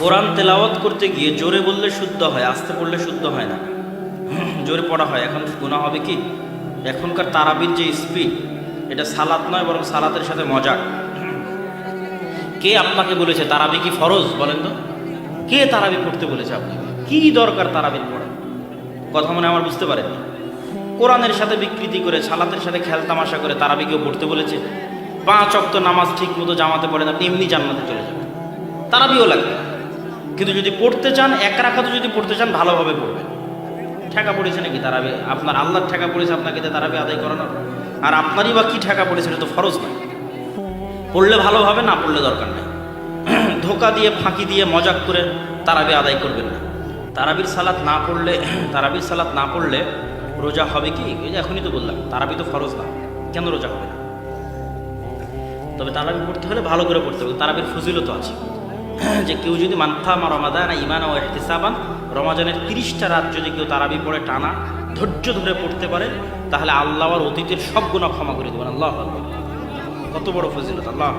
কোরআন তেলাওয়াত করতে গিয়ে জোরে বললে শুদ্ধ হয়, আস্তে পড়লে শুদ্ধ হয় না। জোরে পড়া হয়, এখন গুণা হবে কি? এখনকার তারাবির যে স্পিড এটা সালাত নয়, বরং সালাতের সাথে মজাক কে আপনাকে বলেছে, তারাবি কি ফরজ? বলেন তো। কে তারাবি পড়তে বলেছে আপনি কি দরকার তারাবির পড়া? কথা মনে আমার বুঝতে পারেন কোরআনের সাথে বিকৃতি করে, সালাতের সাথে খেলতামাশা করে তারাবি কেউ পড়তে বলেছে? পাঁচ অক্ত নামাজ ঠিক মতো জামাতে পড়েন আপনি এমনি জান্নাতে চলে যাবেন। তারাবিও লাগবে। কিন্তু যদি পড়তে চান, এক রাখাতে যদি পড়তে চান, ভালোভাবে পড়বেন। ঠেকা পড়েছে নাকি তারাবি? আপনার আল্লাহর ঠেকা পড়েছে, আপনাকে তারাবি আদায় করানোর। আর আপনারই বা কি ঠেকা পড়েছে, এটা তো ফরজ না পড়লে ভালোভাবে না পড়লে দরকার নেই। ধোকা দিয়ে, ফাঁকি দিয়ে, মজাক করে তারাবি আদায় করবেন না। তারাবির সালাত না পড়লে, তারাবির সালাত না পড়লে রোজা হবে কি? এই যে এখনই তো বললাম, তারাবি তো ফরজ না। কেন রোজা হবে না? তবে তারাবি পড়তে হলে ভালো করে পড়তে হবে তারাবির ফজিলত আছে। যে কেউ যদি মানফা মা রমাদান ইমান ও এহতিসাবান, রমাজানের তিরিশটা রাত যদি কেউ তারাবি পড়ে টানা, ধৈর্য ধরে পড়তে পারে, তাহলে আল্লাহর অতীতের সব গুণা ক্ষমা করে দেবেন আল্লাহ কত বড় ফজিলত, আল্লাহ।